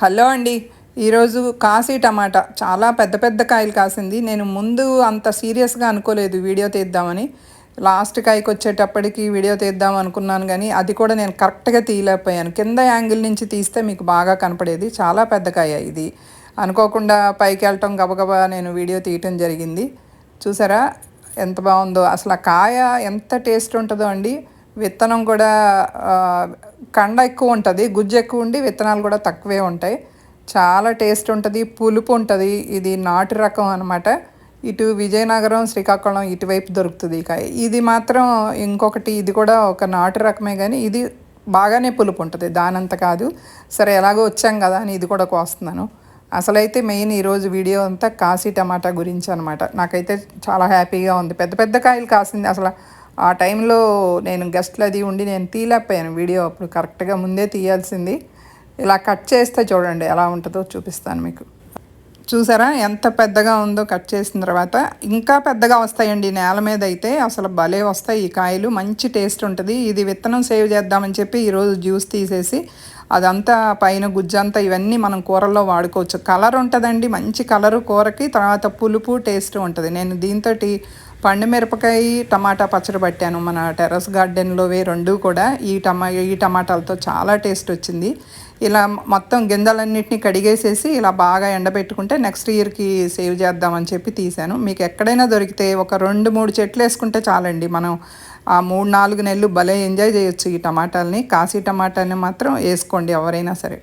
Hello అండి. ఈరోజు కాశీ టమాటా. చాలా పెద్ద పెద్ద కాయలు కాసింది. నేను ముందు అంత సీరియస్గా అనుకోలేదు వీడియో తీద్దామని. లాస్ట్ కాయకి వచ్చేటప్పటికి వీడియో తీద్దాం అనుకున్నాను కానీ అది కూడా నేను కరెక్ట్గా తీయలేకపోయాను. కింద యాంగిల్ నుంచి తీస్తే మీకు బాగా కనపడేది. చాలా పెద్ద కాయ ఇది. అనుకోకుండా పైకి వెళ్ళటం గబగబా నేను వీడియో తీయటం జరిగింది. చూసారా? ఎంత బాగుందో. అసలు ఆ కాయ ఎంత టేస్ట్ ఉంటుందో అండి. విత్తనం కూడా కండ ఎక్కువ ఉంటుంది గుజ్జు ఎక్కువ ఉండి విత్తనాలు కూడా తక్కువే ఉంటాయి. చాలా టేస్ట్ ఉంటుంది పులుపు ఉంటుంది ఇది నాటు రకం అనమాట ఇటు విజయనగరం శ్రీకాకుళం ఇటువైపు దొరుకుతుంది ఇక. ఇది మాత్రం ఇంకొకటి ఇది కూడా ఒక నాటు రకమే కానీ ఇది బాగానే పులుపు ఉంటుంది దానంత కాదు. సరే ఎలాగో వచ్చాం కదా అని ఇది కూడా కోస్తున్నాను. అసలైతే మెయిన్ ఈరోజు వీడియో అంతా కాశీ టమాటా గురించి అనమాట నాకైతే చాలా హ్యాపీగా ఉంది. పెద్ద పెద్ద కాయలు కాసింది అసలు. ఆ టైంలో నేను గెస్ట్లు అది ఉండి నేను తీయలేకపోయాను వీడియో అప్పుడు కరెక్ట్గా ముందే తీయాల్సింది. ఇలా కట్ చేస్తే చూడండి ఎలా ఉంటుందో చూపిస్తాను మీకు. చూసారా ఎంత పెద్దగా ఉందో కట్ చేసిన తర్వాత ఇంకా పెద్దగా వస్తాయండి నేల మీద అయితే. అసలు భలే వస్తాయి ఈ కాయలు మంచి టేస్ట్ ఉంటుంది. ఇది విత్తనం సేవ్ చేద్దామని చెప్పి ఈరోజు జ్యూస్ తీసేసి అదంతా పైన గుజ్జంతా ఇవన్నీ మనం కూరల్లో వాడుకోవచ్చు. కలర్ ఉంటుందండి మంచి కలరు కూరకి తర్వాత పులుపు టేస్ట్ ఉంటుంది. నేను దీంతో పండు మిరపకాయ టమాటా పచ్చడి పట్టాను. మన టెర్రస్ గార్డెన్లోవే రెండు కూడా ఈ టమా ఈ టమాటాలతో చాలా టేస్ట్ వచ్చింది. ఇలా మొత్తం గింజలన్నింటినీ కడిగేసేసి ఇలా బాగా ఎండబెట్టుకుంటే నెక్స్ట్ ఇయర్కి సేవ్ చేద్దామని చెప్పి తీశాను. మీకు ఎక్కడైనా దొరికితే ఒక రెండు మూడు చెట్లు వేసుకుంటే చాలండి. మనం ఆ మూడు నాలుగు నెలలు భలే ఎంజాయ్ చేయొచ్చు ఈ టమాటాలని. కాశీ టమాటాని మాత్రం వేసుకోండి ఎవరైనా సరే.